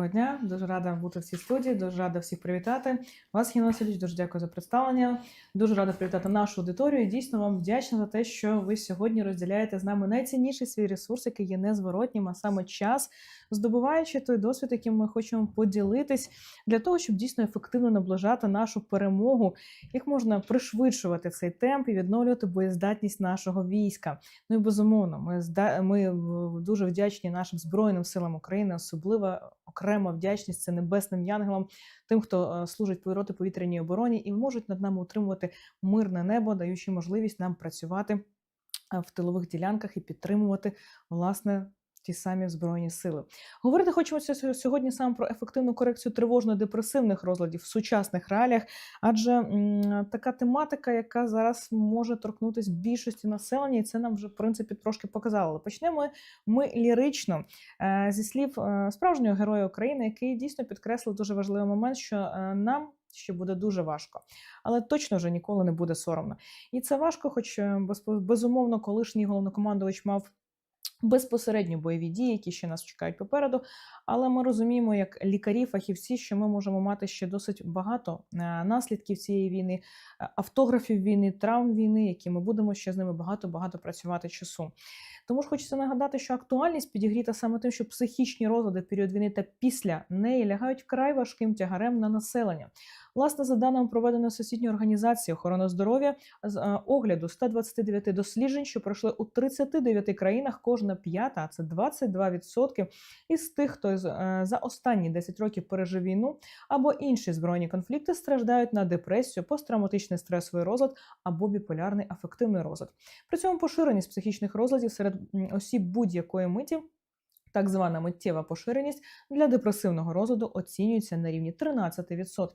Доброго дня, дуже рада бути в цій студії, дуже рада всіх привітати. Вас, Єн дуже дякую за представлення. Дуже рада привітати нашу аудиторію. Дійсно вам вдячна за те, що ви сьогодні розділяєте з нами найцінніший свій ресурс, який є незворотнім, а саме час, здобуваючи той досвід, яким ми хочемо поділитись, для того, щоб дійсно ефективно наближати нашу перемогу, як можна пришвидшувати цей темп і відновлювати боєздатність нашого війська. Ну і безумовно, ми ми е, дуже вдячні нашим збройним силам України, особливо окрема вдячність це небесним янголам, тим, хто е, служить проти повітряній обороні і можуть над нами утримувати мирне небо, даючи можливість нам працювати е, в тилових ділянках і підтримувати власне. Ті самі збройні сили говорити хочемо сьогодні саме про ефективну корекцію тривожно-депресивних розладів в сучасних реаліях, адже м, така тематика, яка зараз може торкнутися більшості населення, і це нам вже в принципі трошки показало. Почнемо ми лірично е, зі слів е, справжнього героя України, який дійсно підкреслив дуже важливий момент, що е, нам ще буде дуже важко, але точно вже ніколи не буде соромно. І це важко, хоч безумовно, колишній головнокомандувач мав. Безпосередньо бойові дії, які ще нас чекають попереду, але ми розуміємо, як лікарі, фахівці, що ми можемо мати ще досить багато е, наслідків цієї війни, е, автографів війни, травм війни, які ми будемо ще з ними багато багато працювати часу. Тому ж хочеться нагадати, що актуальність підігріта саме тим, що психічні розлади в період війни та після неї лягають вкрай важким тягарем на населення. Власне, за даними проведеної Всесвітньої організації охорони здоров'я, з е, огляду 129 досліджень, що пройшли у 39 країнах, кожна п'ята, а це 22% із тих, хто е, за останні 10 років пережив війну або інші збройні конфлікти, страждають на депресію, посттравматичний стресовий розлад або біполярний афективний розлад. При цьому поширеність психічних розладів серед осіб будь-якої миті. Так звана миттєва поширеність для депресивного розладу оцінюється на рівні 13%.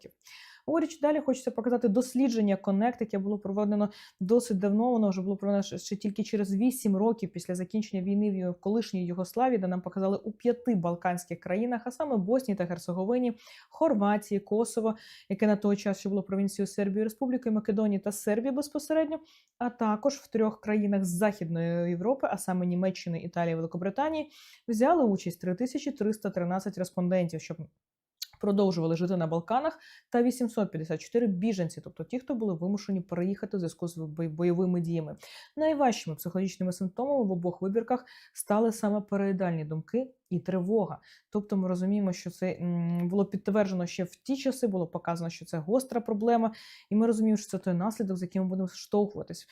Говорячи далі, хочеться показати дослідження Connect, яке було проведено досить давно. Воно вже було проведено ще- тільки через 8 років після закінчення війни в колишній Югославії, де нам показали у п'яти балканських країнах, а саме Боснії та Герцеговині, Хорватії, Косово, яке на той час ще було провінцією Сербії, Республікою Македонії та Сербії безпосередньо, а також в трьох країнах Західної Європи, а саме Німеччини, Італії, Великобританії, взяли участь 3313 респондентів, щоб продовжували жити на Балканах, та 854 біженці, тобто ті, хто були вимушені переїхати в зв'язку з бойовими діями. Найважчими психологічними симптомами в обох вибірках стали саме переїдальні думки і тривога. Тобто ми розуміємо, що це було підтверджено ще в ті часи, було показано, що це гостра проблема, і ми розуміємо, що це той наслідок, з яким ми будемо штовхуватись.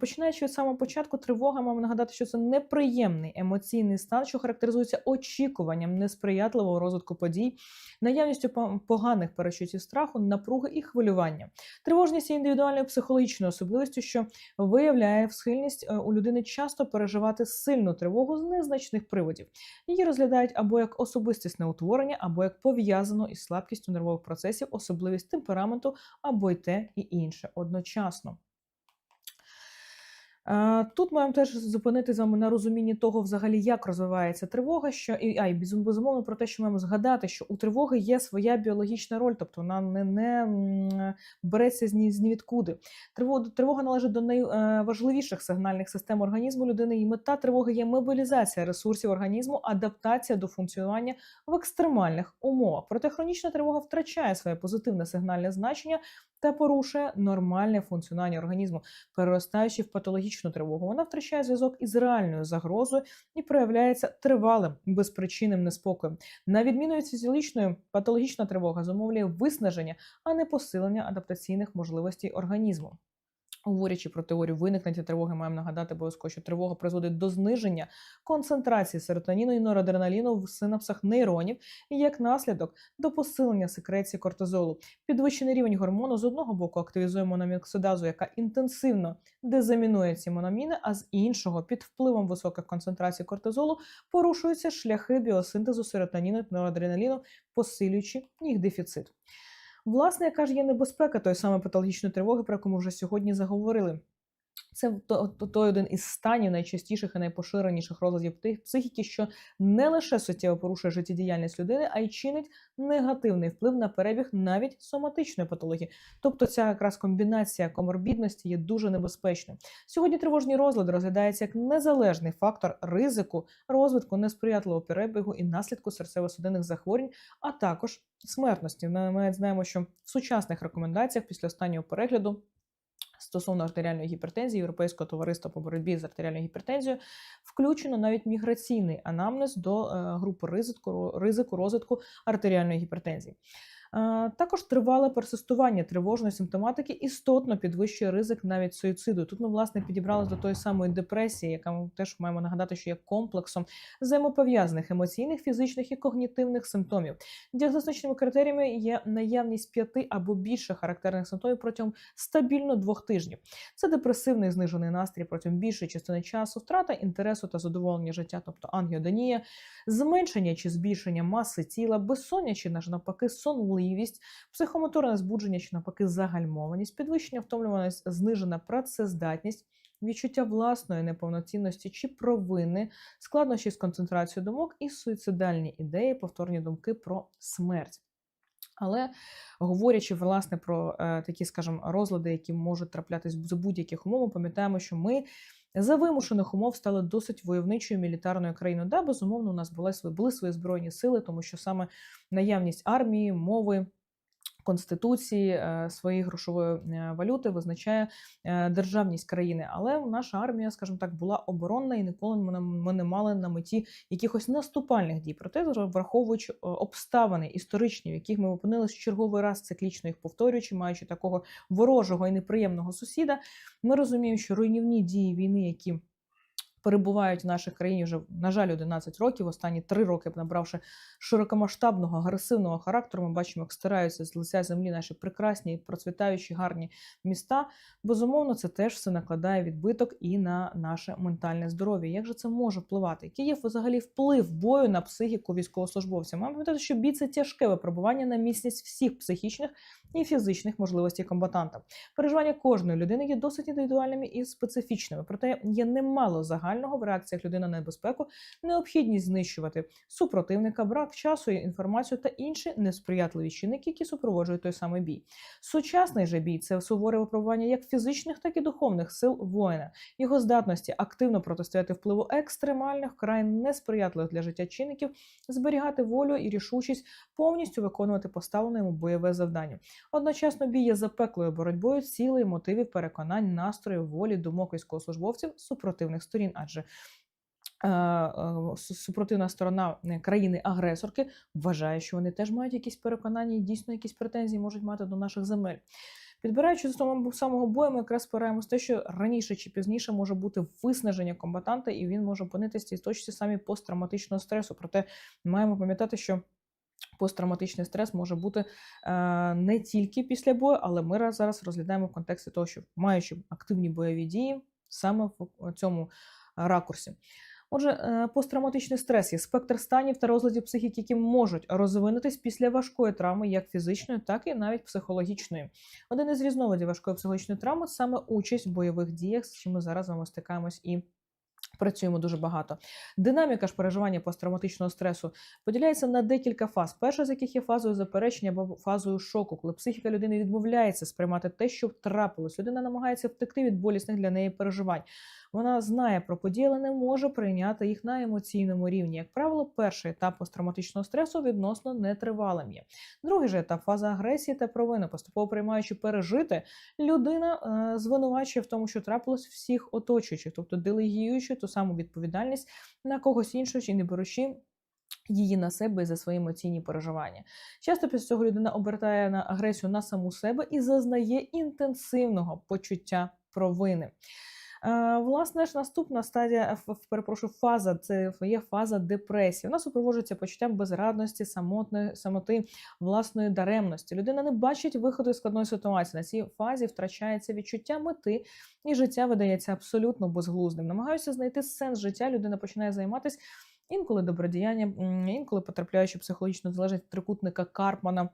Починаючи від самого початку, тривога, маємо нагадати, що це неприємний емоційний стан, що характеризується очікуванням несприятливого розвитку подій, наявністю по- поганих перечуттів страху, напруги і хвилювання. Тривожність є індивідуальною психологічною особливістю, що виявляє схильність е, у людини часто переживати сильну тривогу з незначних приводів. Її розглядають або як особистісне утворення, або як пов'язану із слабкістю нервових процесів, особливість темпераменту, або й те і інше одночасно. Е, Тут маємо теж зупинити з вами на розумінні того, взагалі, як розвивається тривога, що і а, і безум- безумовно про те, що маємо згадати, що у тривоги є своя біологічна роль, тобто вона не, не береться з ні з нівідкуди. Тривога, тривога належить до найважливіших сигнальних систем організму людини. І мета тривоги є мобілізація ресурсів організму, адаптація до функціонування в екстремальних умовах. Проте хронічна тривога втрачає своє позитивне сигнальне значення та порушує нормальне функціонування організму переростаючи в патологічну тривогу, вона втрачає зв'язок із реальною загрозою і проявляється тривалим безпричинним неспокоєм. На відміну від фізіологічної, патологічна тривога зумовлює виснаження, а не посилення адаптаційних можливостей організму. Говорячи про теорію виникнення тривоги, маємо нагадати обов'язково, що тривога призводить до зниження концентрації серотоніну і норадреналіну в синапсах нейронів і як наслідок до посилення секреції кортизолу. Підвищений рівень гормону з одного боку активізує мономіксидазу, яка інтенсивно дезамінує ці мономіни, а з іншого, під впливом високих концентрацій кортизолу, порушуються шляхи біосинтезу серотоніну та норадреналіну, посилюючи їх дефіцит. Власне, яка ж є небезпека тої самої патологічної тривоги, про яку ми вже сьогодні заговорили? Це то- то- той один із станів найчастіших і найпоширеніших розладів психіки, що не лише суттєво порушує життєдіяльність людини, а й чинить негативний вплив на перебіг навіть соматичної патології. Тобто ця якраз комбінація коморбідності є дуже небезпечною. Сьогодні тривожні розлади розглядаються як незалежний фактор ризику розвитку несприятливого перебігу і наслідку серцево-судинних захворювань, а також смертності. Ми знаємо, що в сучасних рекомендаціях після останнього перегляду. Стосовно артеріальної гіпертензії Європейського товариства по боротьбі з артеріальною гіпертензією включено навіть міграційний анамнез до е, групи ризику, ризику розвитку артеріальної гіпертензії. Також тривале персистування тривожної симптоматики істотно підвищує ризик навіть суїциду. Тут ми власне підібрались до тої самої депресії, яка ми теж маємо нагадати, що є комплексом взаємопов'язаних емоційних, фізичних і когнітивних симптомів. Діагностичними критеріями є наявність п'яти або більше характерних симптомів протягом стабільно двох тижнів. Це депресивний знижений настрій протягом більшої частини часу, втрата інтересу та задоволення життя, тобто ангіодонія, зменшення чи збільшення маси тіла, безсоння чи навпаки сонливість, психомоторне збудження чи навпаки загальмованість, підвищення втомлюваність, знижена працездатність. Відчуття власної неповноцінності чи провини, складнощі з концентрацією думок і суїцидальні ідеї, повторні думки про смерть. Але говорячи власне про е, такі, скажімо, розлади, які можуть траплятись за будь-яких умов, пам'ятаємо, що ми за вимушених умов стали досить войовничою мілітарною країною. Да, безумовно, у нас були свої, були свої збройні сили, тому що саме наявність армії, мови. Конституції е, своєї грошової е, валюти визначає е, державність країни, але наша армія, скажімо так, була оборонна і ніколи ми не- мали на меті якихось наступальних дій. Проте, враховуючи обставини історичні, в яких ми опинилися черговий раз циклічно їх повторюючи, маючи такого ворожого і неприємного сусіда, ми розуміємо, що руйнівні дії війни, які перебувають в нашій країні вже, на жаль, 11 років, останні 3 роки набравши широкомасштабного агресивного характеру, ми бачимо, як стираються з лиця землі наші прекрасні, процвітаючі, гарні міста. Безумовно, це теж все накладає відбиток і на наше ментальне здоров'я. Як же це може впливати? Який є взагалі вплив бою на психіку військовослужбовця? Маємо пам'ятати, що бій це тяжке випробування на міцність всіх психічних і фізичних можливостей комбатанта. Переживання кожної людини є досить індивідуальними і специфічними, проте є немало загального в реакціях людини на небезпеку, необхідність знищувати супротивника, брак часу, інформацію та інші несприятливі чинники, які супроводжують той самий бій. Сучасний же бій це суворе випробування як фізичних, так і духовних сил воїна, його здатності активно протистояти впливу екстремальних, край несприятливих для життя чинників, зберігати волю і рішучість, повністю виконувати поставлене йому бойове завдання. Одночасно бій є запеклою боротьбою цілей, мотивів, переконань, настроїв, волі, думок військовослужбовців супротивних сторін, адже е, е, су- супротивна сторона е, країни-агресорки вважає, що вони теж мають якісь переконання і дійсно якісь претензії можуть мати до наших земель. Підбираючи з того самого бою, ми якраз спираємось те, що раніше чи пізніше може бути виснаження комбатанта, і він може опинитися в цій точці самі посттравматичного стресу. Проте маємо пам'ятати, що посттравматичний стрес може бути е, не тільки після бою, але ми зараз розглядаємо в контексті того, що маючи активні бойові дії саме в цьому ракурсі. Отже, е, посттравматичний стрес є спектр станів та розладів психіки, які можуть розвинутись після важкої травми, як фізичної, так і навіть психологічної. Один із різновидів важкої психологічної травми саме участь в бойових діях, з чим ми зараз з вами стикаємось і працюємо дуже багато. Динаміка ж переживання посттравматичного стресу поділяється на декілька фаз. Перша з яких є фазою заперечення або фазою шоку, коли психіка людини відмовляється сприймати те, що трапилось. Людина намагається втекти від болісних для неї переживань. Вона знає про події, але не може прийняти їх на емоційному рівні. Як правило, перший етап посттравматичного стресу відносно нетривалим є. Другий же етап фаза агресії та провини, поступово приймаючи пережити, людина е, звинувачує в тому, що трапилось всіх оточуючих, тобто делегіюючи ту саму відповідальність на когось іншого чи не беручи. Її на себе і за свої емоційні переживання. Часто після цього людина обертає на агресію на саму себе і зазнає інтенсивного почуття провини. Е, Власне ж, наступна стадія, перепрошую, фаза це є фаза депресії. Вона супроводжується почуттям безрадності, самотної самоти, власної даремності. Людина не бачить виходу із складної ситуації. На цій фазі втрачається відчуття мети, і життя видається абсолютно безглуздим. Намагаюся знайти сенс життя. Людина починає займатися інколи добродіянням, інколи потрапляючи психологічну залежність трикутника Карпмана.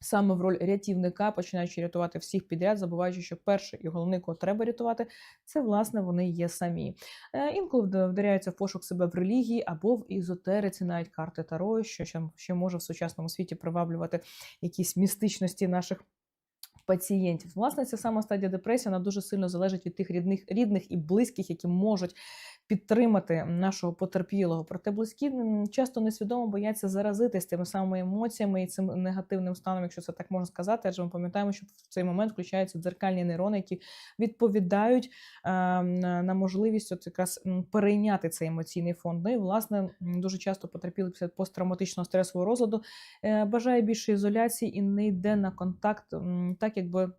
Саме в роль рятівника, починаючи рятувати всіх підряд, забуваючи, що перший і головний, кого треба рятувати, це власне вони є самі. Е, інколи вдаряються в пошук себе в релігії або в ізотериці, навіть карти Таро, що ще може в сучасному світі приваблювати якісь містичності наших. Пацієнтів, власне, ця сама стадія депресії вона дуже сильно залежить від тих рідних, рідних і близьких, які можуть підтримати нашого потерпілого. Проте близькі часто несвідомо бояться заразитись тими самими емоціями і цим негативним станом, якщо це так можна сказати. Адже ми пам'ятаємо, що в цей момент включаються дзеркальні нейрони, які відповідають е, на можливість от якраз перейняти цей емоційний фон. Ну і власне дуже часто потерпіли після посттравматичного стресового розладу, е, бажає більше ізоляції і не йде на контакт, так якби.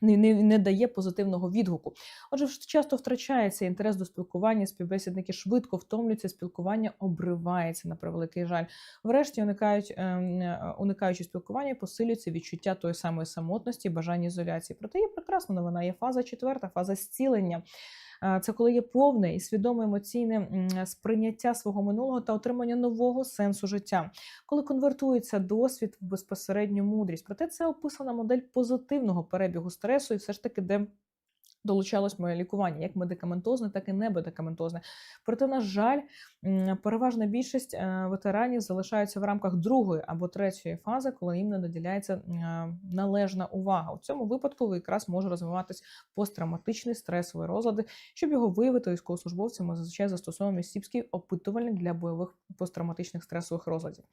Не, не, не дає позитивного відгуку. Отже, часто втрачається інтерес до спілкування, співбесідники швидко втомлюються, спілкування обривається на превеликий жаль. Врешті, уникають, ем, е, уникаючи спілкування, посилюється відчуття тої самої самотності, бажання ізоляції. Проте є прекрасна новина. Є фаза четверта, фаза зцілення. Це коли є повне і свідоме емоційне сприйняття свого минулого та отримання нового сенсу життя, коли конвертується досвід в безпосередню мудрість. Проте це описана модель позитивного перебігу стресу, і все ж таки, де долучалось моє лікування, як медикаментозне, так і немедикаментозне. Проте, на жаль, переважна більшість е, ветеранів залишаються в рамках другої або третьої фази, коли їм не наділяється е, належна увага. У цьому випадку якраз може розвиватись посттравматичний стресовий розлади. Щоб його виявити військовослужбовцям, ми зазвичай застосовуємо сіпський опитувальник для бойових посттравматичних стресових розладів.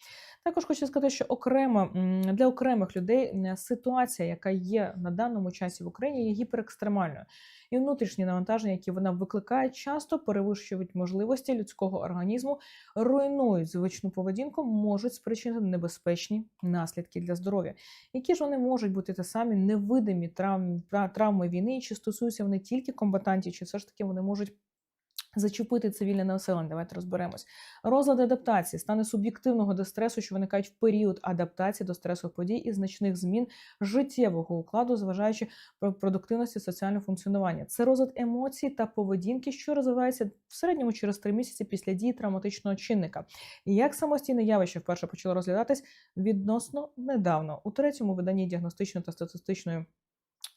Також хочу сказати, що окремо для окремих людей ситуація, яка є на даному часі в Україні, є гіперекстремальною. І внутрішні навантаження, які вона викликає, часто перевищують можливості людського організму, руйнують звичну поведінку, можуть спричинити небезпечні наслідки для здоров'я. Які ж вони можуть бути те самі невидимі травми, травми війни, чи стосуються вони тільки комбатантів, чи все ж таки вони можуть Зачепити цивільне населення, давайте розберемось. Розлад адаптації, стани суб'єктивного дистресу, що виникають в період адаптації до стресових подій і значних змін життєвого укладу, зважаючи про продуктивності соціального функціонування. Це розлад емоцій та поведінки, що розвивається в середньому через три місяці після дії травматичного чинника. Як самостійне явище вперше почало розглядатись відносно недавно у третьому виданні діагностичної та статистичної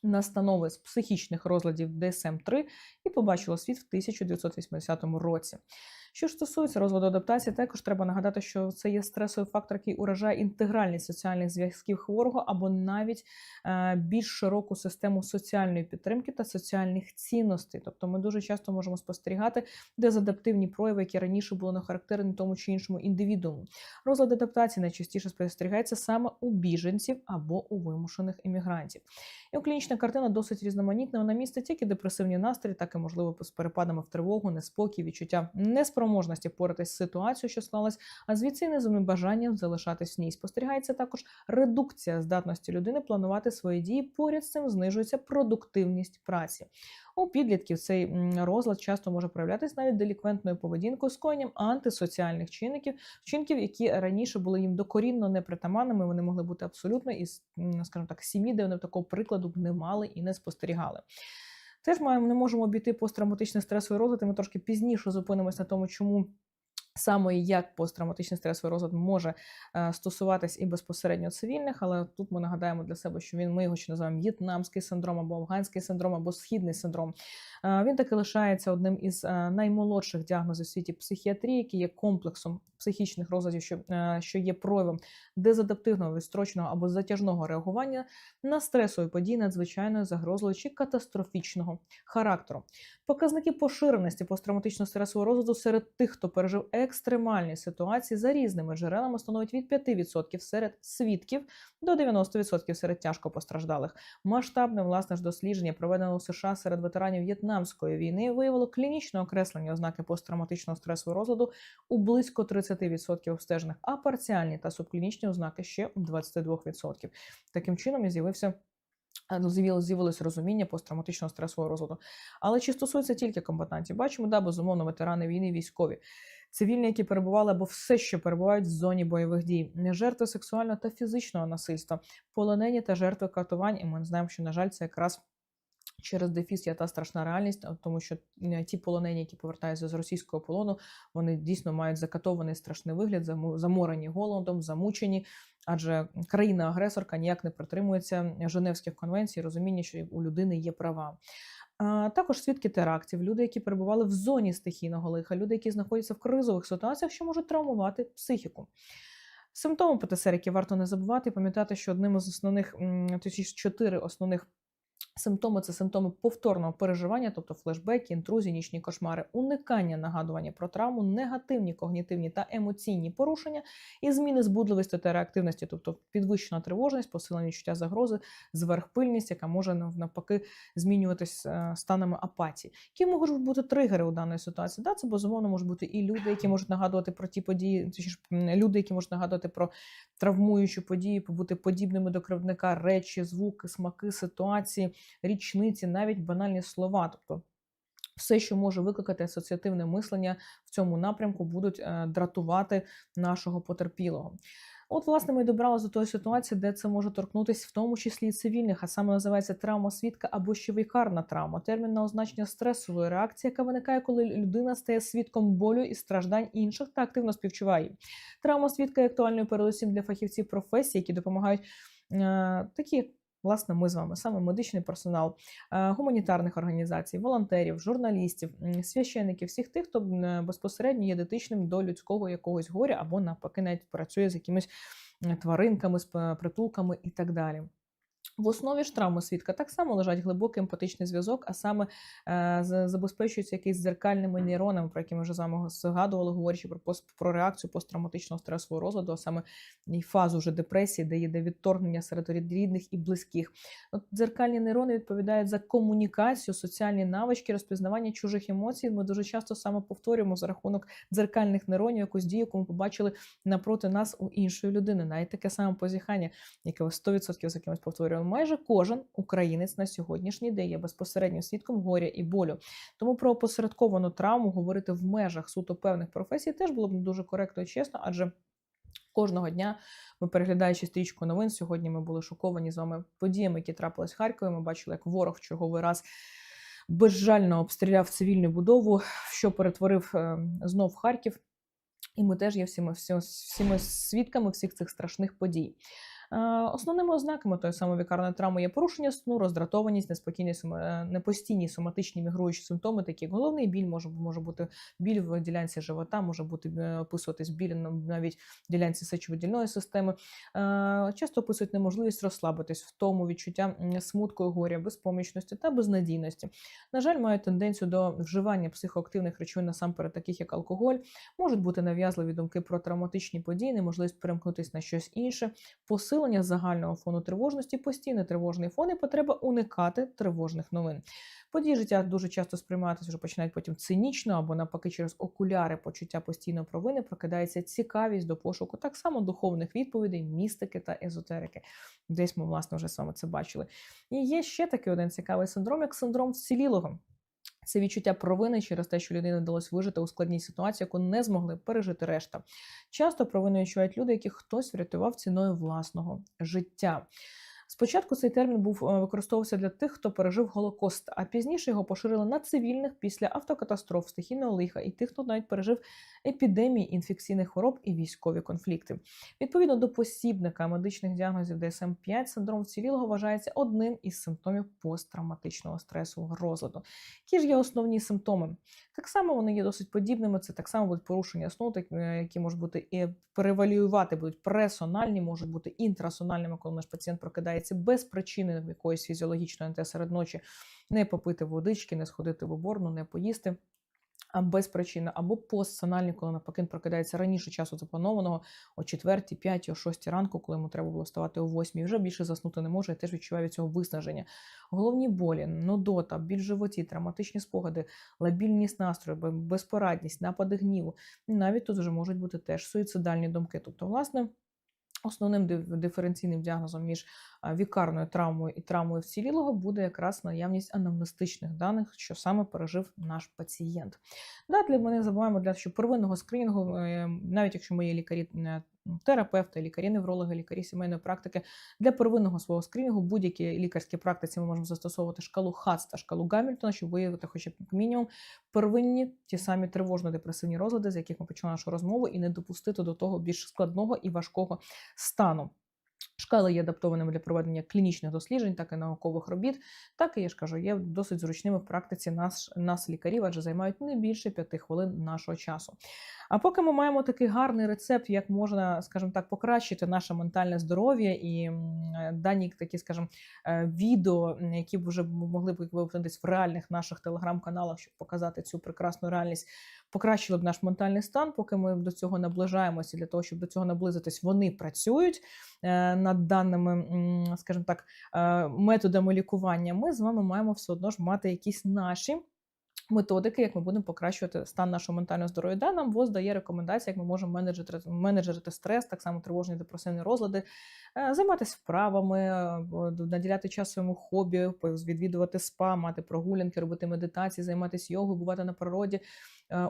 настанови з психічних розладів ДСМ 3 і побачила світ в 1980 році. Що ж стосується розводу адаптації, також треба нагадати, що це є стресовий фактор, який уражає інтегральність соціальних зв'язків хворого або навіть е, більш широку систему соціальної підтримки та соціальних цінностей. Тобто ми дуже часто можемо спостерігати дезадаптивні прояви, які раніше були не характерні тому чи іншому індивідууму. Розлад адаптації найчастіше спостерігається саме у біженців або у вимушених іммігрантів. І клінічна картина досить різноманітна. Вона містить і депресивні настрої, так і можливо з перепадами в тривогу, неспокій, відчуття неспроможності впоратись з ситуацією, що склалась, а звідси незумним бажанням залишатись в ній. Спостерігається також редукція здатності людини планувати свої дії. Поряд з цим знижується продуктивність праці. У підлітків цей розлад часто може проявлятися навіть деліквентною поведінкою, скоєнням антисоціальних чинників, вчинків, які раніше були їм докорінно непритаманними. Вони могли бути абсолютно із, скажімо так, сім'ї, де вони такого прикладу б не мали і не спостерігали. Теж маємо не можемо обійти посттравматичний стресовий розлад, і ми трошки пізніше зупинимось на тому, чому. Саме як посттравматичний стресовий розлад може е, стосуватись і безпосередньо цивільних, але тут ми нагадаємо для себе, що він ми його ще називаємо в'єтнамський синдром або афганський синдром, або східний синдром. Е, він таки лишається одним із е, наймолодших діагнозів в світі психіатрії, який є комплексом психічних розладів, що, е, що є проявом дезадаптивного, відстрочного або затяжного реагування на стресові події надзвичайної загрозливої чи катастрофічного характеру. Показники поширеності посттравматичного стресового розладу серед тих, хто пережив екстремальні ситуації за різними джерелами, становить від 5% серед свідків до 90% серед тяжко постраждалих. Масштабне власне ж дослідження, проведене у США серед ветеранів В'єтнамської війни, виявило клінічне окреслення ознаки посттравматичного стресового розладу у близько 30% обстежених, а парціальні та субклінічні ознаки ще у 22%. Таким чином і з'явився. е, з'явилось розуміння посттравматичного стресового розладу. Але чи стосується тільки комбатантів? Бачимо, да, безумовно, ветерани війни, військові, цивільні, які перебували або все ще перебувають в зоні бойових дій, жертви сексуального та фізичного насильства, полонені та жертви катувань. І ми знаємо, що, на жаль, це якраз Через дефіс є та страшна реальність, тому що е, ті полонені, які повертаються з російського полону, вони дійсно мають закатований страшний вигляд, заморені голодом, замучені. Адже країна-агресорка ніяк не притримується Женевських конвенцій, розуміння, що у людини є права. А також свідки терактів, люди, які перебували в зоні стихійного лиха, люди, які знаходяться в кризових ситуаціях, що можуть травмувати психіку. Симптоми ПТСР, які варто не забувати, пам'ятати, що одним із основних, точніше, чотири основних Симптоми це симптоми повторного переживання, тобто флешбеки, інтрузії, нічні кошмари, уникання нагадування про травму, негативні когнітивні та емоційні порушення і зміни збудливості та реактивності, тобто підвищена тривожність, посилення відчуття загрози, зверхпильність, яка може навпаки змінюватись е, станами апатії. Які можуть бути тригери у даної ситуації? Да, це безумовно можуть бути і люди, які можуть нагадувати про ті події, м, люди, які можуть нагадувати про травмуючі події, бути подібними до кривдника, речі, звуки, смаки, ситуації, річниці, навіть банальні слова. Тобто все, що може викликати асоціативне мислення в цьому напрямку, будуть е, дратувати нашого потерпілого. От, власне, ми добралися до тої ситуації, де це може торкнутися в тому числі і цивільних, а саме називається травма свідка або ще вікарна травма. Термін на означення стресової реакції, яка виникає, коли людина стає свідком болю і страждань інших та активно співчуває. Травма свідка є актуальною передусім для фахівців професії, які допомагають е, такі. Власне, ми з вами, саме медичний персонал, е, гуманітарних організацій, волонтерів, журналістів, священиків, всіх тих, хто е, безпосередньо є дотичним до людського якогось горя або навпаки навіть працює з якимись е, тваринками, з притулками і так далі. В основі ж травми свідка так само лежать глибокий емпатичний зв'язок, а саме е, забезпечується якийсь дзеркальними нейронами, про які ми вже з вами згадували, говорячи про пост про реакцію посттравматичного стресового розладу, а саме і фазу вже депресії, де йде відторгнення серед рідних і близьких. От дзеркальні нейрони відповідають за комунікацію, соціальні навички, розпізнавання чужих емоцій. Ми дуже часто саме повторюємо за рахунок дзеркальних нейронів якусь дію, яку ми побачили напроти нас у іншої людини. Навіть таке саме позіхання, яке 100% з якимось повторюємо. Майже кожен українець на сьогоднішній день є безпосередньо свідком горя і болю. Тому про опосередковану травму говорити в межах суто певних професій теж було б не дуже коректно і чесно, адже. Кожного дня ми переглядаючи стрічку новин. Сьогодні ми були шоковані з вами подіями, які трапились в Харкові. Ми бачили, як ворог в черговий раз безжально обстріляв цивільну будову, що перетворив е, знов Харків. І ми теж є всіми, всі- всіми свідками всіх цих страшних подій. Е, Основними ознаками тої самої вікарної травми є порушення сну, роздратованість, неспокійність, е, непостійні соматичні мігруючі симптоми, такі як головний біль, може, може бути біль в ділянці живота, може бути е, описуватись біль на- навіть в ділянці сечовидільної системи. Часто описують неможливість розслабитись в тому відчуття смутку, горя, безпомічності та безнадійності. На жаль, мають тенденцію до вживання психоактивних речовин насамперед, таких як алкоголь, можуть бути нав'язливі думки про травматичні події, неможливість перемкнутися на щось інше, посилення загального фону тривожності, постійний тривожний фон і потреба уникати тривожних новин. Події життя дуже часто сприйматися вже починають потім цинічно або навпаки через окуляри почуття постійної провини прокидається цікавість до пошуку так само духовних відповідей, містики та езотерики. Десь ми, власне, вже вами це бачили. І є ще такий один цікавий синдром, як синдром вцілілого. Це відчуття провини через те, що людині вдалося вижити у складній ситуації, яку не змогли пережити решта. Часто провину відчувають люди, яких хтось врятував ціною власного життя. Спочатку цей термін був е, використовувався для тих, хто пережив Голокост, а пізніше його поширили на цивільних після автокатастроф, стихійного лиха і тих, хто навіть пережив епідемії інфекційних хвороб і військові конфлікти. Відповідно до посібника медичних діагнозів DSM-5, синдром вцілілого вважається одним із симптомів посттравматичного стресового розладу. Які ж є основні симптоми? Так само вони є досить подібними. Це так само будуть порушення сну, е, які можуть бути і перевалювати, будуть пресональні, можуть бути інтрасональними, коли наш пацієнт прокидається без причини якоїсь фізіологічної НТ серед ночі, не попити водички, не сходити в уборну, не поїсти. А без причини, або постсональні, коли навпаки прокидається раніше часу запланованого о 4, 5, о 6 ранку, коли йому треба було вставати о 8, вже більше заснути не може, і теж відчуває від цього виснаження. Головні болі, нудота, біль в животі, травматичні спогади, лабільність настрою, безпорадність, напади гніву. Навіть тут вже можуть бути теж суїцидальні думки. Тобто, власне. Основним диф- диференційним діагнозом між вікарною травмою і травмою вцілілого буде якраз наявність анамнестичних даних, що саме пережив наш пацієнт. Далі ми не забуваємо для що первинного скринінгу, е, навіть якщо мої лікарі е, терапевти, лікарі, неврологи, лікарі сімейної практики для первинного свого скринінгу будь-які лікарські практиці ми можемо застосовувати шкалу ХАЦ та шкалу Гамільтона, щоб виявити хоча б мінімум первинні ті самі тривожно-депресивні розлади, з яких ми почали нашу розмову, і не допустити до того більш складного і важкого стану. Шкали є адаптованими для проведення клінічних досліджень, так і наукових робіт, так і я ж кажу, є досить зручними в практиці нас, нас лікарів, адже займають не більше п'яти хвилин нашого часу. А поки ми маємо такий гарний рецепт, як можна, скажімо так, покращити наше ментальне здоров'я і дані такі, скажімо, е, відео, які б вже могли б випуститись в реальних наших телеграм-каналах, щоб показати цю прекрасну реальність, покращили б наш ментальний стан, поки ми до цього наближаємося. Для того, щоб до цього наблизитись, вони працюють е, над даними, скажімо так, е, методами лікування. Ми з вами маємо все одно ж мати якісь наші. Методики, як ми будемо покращувати стан нашого ментального здоров'я, да, нам ВОЗ дає рекомендації, як ми можемо менеджерити, менеджерити стрес, так само тривожні депресивні розлади, е, займатися вправами, наділяти час своєму хобі, відвідувати спа, мати прогулянки, робити медитації, займатися йогою, бувати на природі,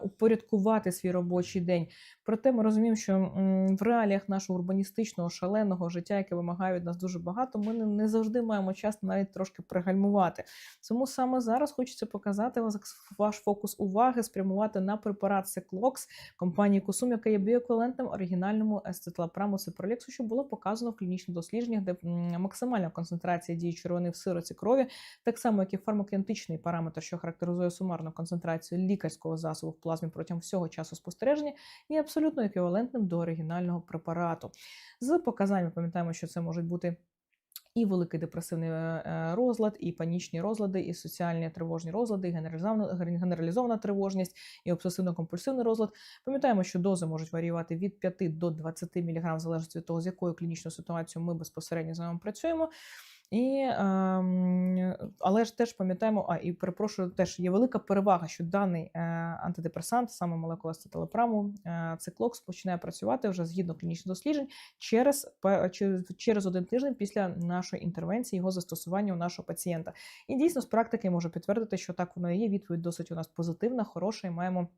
упорядкувати свій робочий день. Проте ми розуміємо, що в реаліях нашого урбаністичного шаленого життя, яке вимагає від нас дуже багато, ми не завжди маємо час навіть трошки пригальмувати. Тому саме зараз хочеться показати ваш фокус уваги, спрямувати на препарат Секлокс компанії Косум, яка є біоеквівалентним оригінальному естетлапраму Сипролексу, що було показано в клінічних дослідженнях, де максимальна концентрація дії червони в сироці крові, так само як і фармакентичний параметр, що характеризує сумарну концентрацію лікарського засобу в плазмі протягом всього часу спостереження, є абсолютно еквівалентним до оригінального препарату. З показаннями пам'ятаємо, що це можуть бути. І великий депресивний е, е, розлад, і панічні розлади, і соціальні тривожні розлади, і генералізована, тривожність, і обсесивно-компульсивний розлад. Пам'ятаємо, що дози можуть варіювати від 5 до 20 мг, в залежності від того, з якою клінічною ситуацією ми безпосередньо з вами працюємо. І, е, Але ж теж пам'ятаємо, а і перепрошую, теж є велика перевага, що даний е, антидепресант, саме молекула стателепраму, е, циклокс, починає працювати вже згідно клінічних досліджень через, через один тиждень після нашої інтервенції, його застосування у нашого пацієнта. І дійсно з практики можу підтвердити, що так воно і є. Відповідь досить у нас позитивна, хороша, і маємо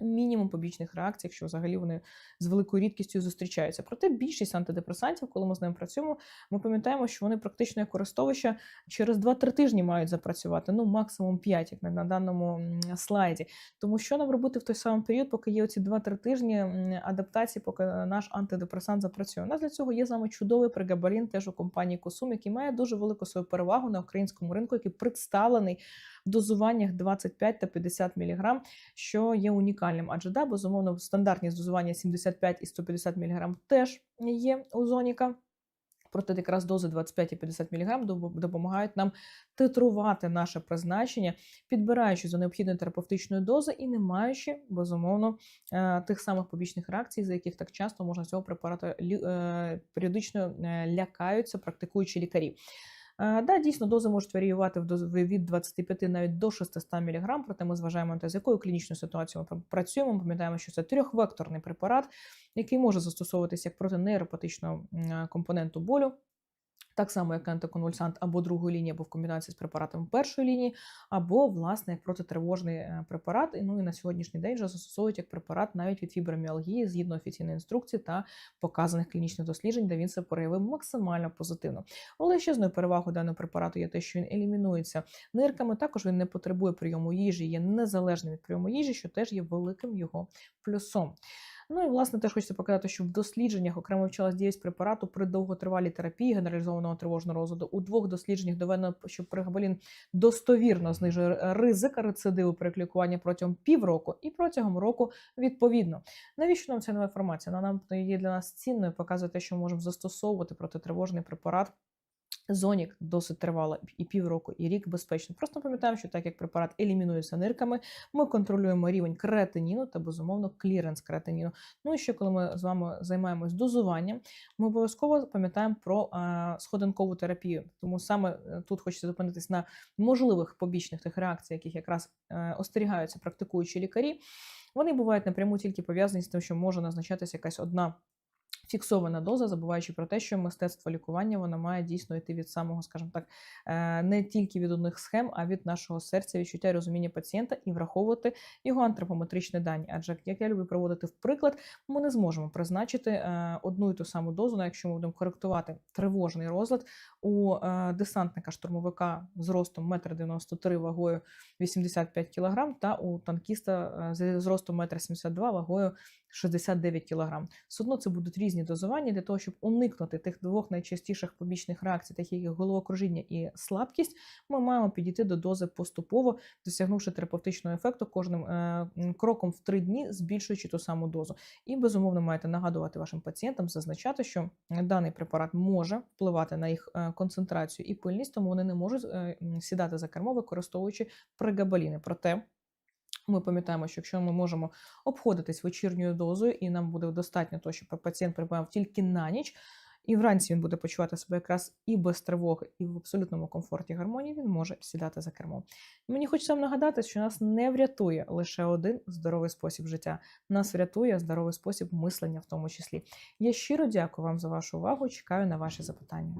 мінімум побічних реакцій, якщо взагалі вони з великою рідкістю зустрічаються. Проте більшість антидепресантів, коли ми з ними працюємо, ми пам'ятаємо, що вони практично як користовища через 2-3 тижні мають запрацювати, ну максимум 5, як на даному слайді. Тому що нам робити в той самий період, поки є оці 2-3 тижні адаптації, поки наш антидепресант запрацює. У нас для цього є з вами чудовий прегабарін теж у компанії Косум, який має дуже велику свою перевагу на українському ринку, який представлений дозуваннях 25 та 50 мг, що є унікальним. Адже да, безумовно, стандартні дозування 75 і 150 мг теж є у зоніка. Проте якраз дози 25 і 50 мг допомагають нам титрувати наше призначення, підбираючи за необхідної терапевтичної дози і не маючи безумовно е, тих самих побічних реакцій, за яких так часто можна цього препарату е, періодично е, лякаються, практикуючи лікарі. Да, дійсно, дози можуть варіювати від 25 навіть до 600 мг, проте ми зважаємо те, з якою клінічною ситуацією ми працюємо. Ми пам'ятаємо, що це трьохвекторний препарат, який може застосовуватися як проти нейропатичного компоненту болю. Так само, як антиконвульсант або другої лінії, або в комбінації з препаратами першої лінії, або, власне, як протитривожний е, препарат. Ну і на сьогоднішній день вже застосовують як препарат навіть від фіброміалгії згідно офіційної інструкції та показаних клінічних досліджень, де він себе проявив максимально позитивно. Але ще одною перевагою даного препарату є те, що він елімінується нирками. Також він не потребує прийому їжі, є незалежним від прийому їжі, що теж є великим його плюсом. Ну і власне теж хочеться показати, що в дослідженнях окремо вивчалась діяльність препарату при довготривалій терапії генералізованого тривожного розладу. У двох дослідженнях доведено, що пригабалін достовірно знижує ризик рецидиву при лікуванні протягом півроку і протягом року відповідно. Навіщо нам ця нова інформація? Вона нам є для нас цінною, показує те, що ми можемо застосовувати протитривожний препарат. Зонік досить тривало і півроку, і рік безпечно. Просто пам'ятаємо, що так як препарат елімінується нирками, ми контролюємо рівень креатиніну та безумовно кліренс креатиніну. Ну і ще коли ми з вами займаємось дозуванням, ми обов'язково пам'ятаємо про а, сходинкову терапію. Тому саме е, тут хочеться зупинитись на можливих побічних тих реакціях, яких якраз а, е, остерігаються практикуючі лікарі. Вони бувають напряму тільки пов'язані з тим, що може назначатися якась одна Фіксована доза, забуваючи про те, що мистецтво лікування воно має дійсно йти від самого, скажімо так, е, не тільки від одних схем, а від нашого серця, відчуття розуміння пацієнта і враховувати його антропометричні дані. Адже як я люблю проводити в приклад, ми не зможемо призначити е, одну і ту саму дозу, ну, якщо ми будемо коректувати тривожний розлад у е, десантника штурмовика з ростом 1,93 м вагою 85 кг та у танкіста з зростом 1,72 м вагою 69 кг. Все одно це будуть різні дозування для того, щоб уникнути тих двох найчастіших побічних реакцій, таких як головокружіння і слабкість. Ми маємо підійти до дози поступово, досягнувши терапевтичного ефекту кожним е, кроком в три дні, збільшуючи ту саму дозу. І безумовно маєте нагадувати вашим пацієнтам, зазначати, що даний препарат може впливати на їх е, концентрацію і пильність, тому вони не можуть е, сідати за кермо, використовуючи прегабаліни. Проте ми пам'ятаємо, що якщо ми можемо обходитись вечірньою дозою, і нам буде достатньо того, щоб пацієнт приймав тільки на ніч, і вранці він буде почувати себе якраз і без тривоги, і в абсолютному комфорті гармонії, він може сідати за кермо. Мені хочеться вам нагадати, що нас не врятує лише один здоровий спосіб життя. Нас врятує здоровий спосіб мислення, в тому числі. Я щиро дякую вам за вашу увагу. Чекаю на ваші запитання.